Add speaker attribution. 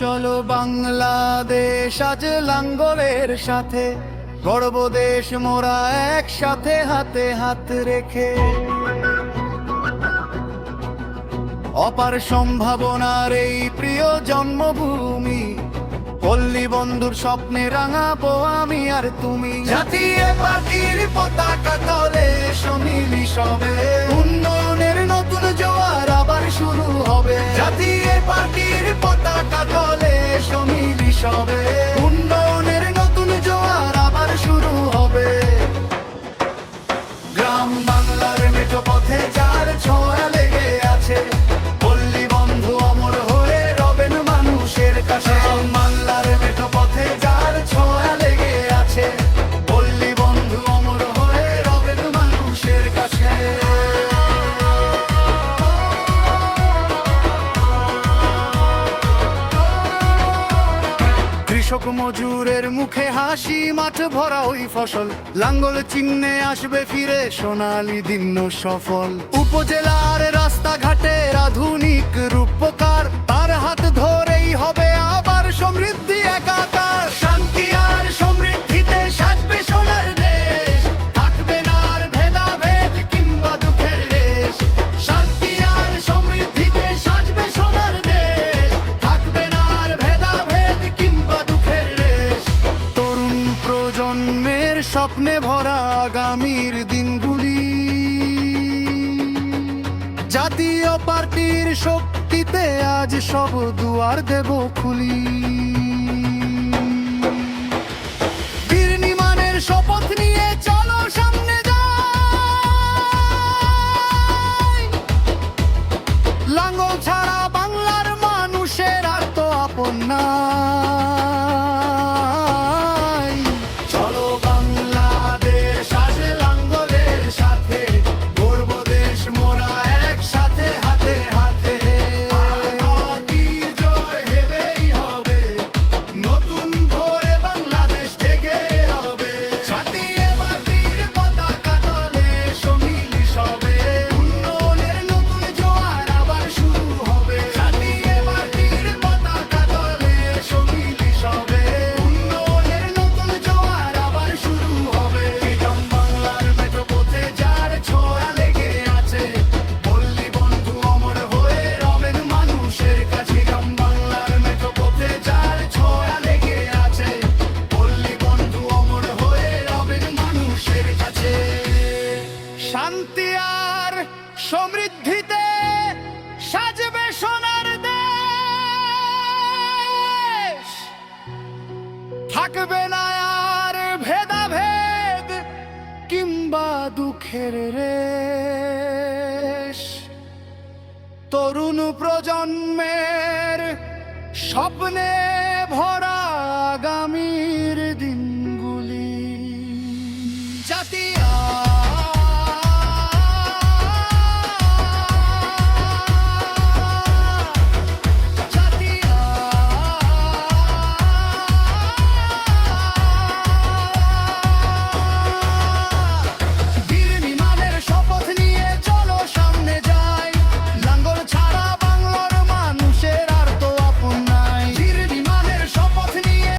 Speaker 1: চলো বাংলাদেশ, আজ লাঙ্গলের সাথে। গর্ব দেশ মোরা একসাথে হাতে হাত রেখে। অপার সম্ভাবনার এই প্রিয় জন্মভূমি, পল্লী বন্ধুর স্বপ্নে রাঙাবো আমি আর তুমি। জাতীয় পাখির পতাকা তলে সমিলি সবে। উন্নয়নের নতুন জোয়ার আবার শুরু হবে। জাতীয় তলে সমিলি সবে কৃষক মজুরের মুখে হাসি, মাঠ ভরা ওই ফসল। লাঙ্গল চিহ্নে আসবে ফিরে সোনালি দিন সফল। উপজেলার রাস্তাঘাটের আধুনিক প্রজন্মের স্বপ্নে ভরা আগামীর দিনগুলি। জাতীয় পার্টির শক্তিতে আজ সব দুয়ার দেব খুলি। বীর নিমানের শপথ নিয়ে চলো সামনে যাই। লাঙ্গল ছাড়া বাংলার মানুষের আর তো আপন নাই। আর ভেদাভেদ কিংবা দুঃখের রে তরুণ প্রজন্মের স্বপ্নে ভরা আগামীর দিনগুলি। জাতীয়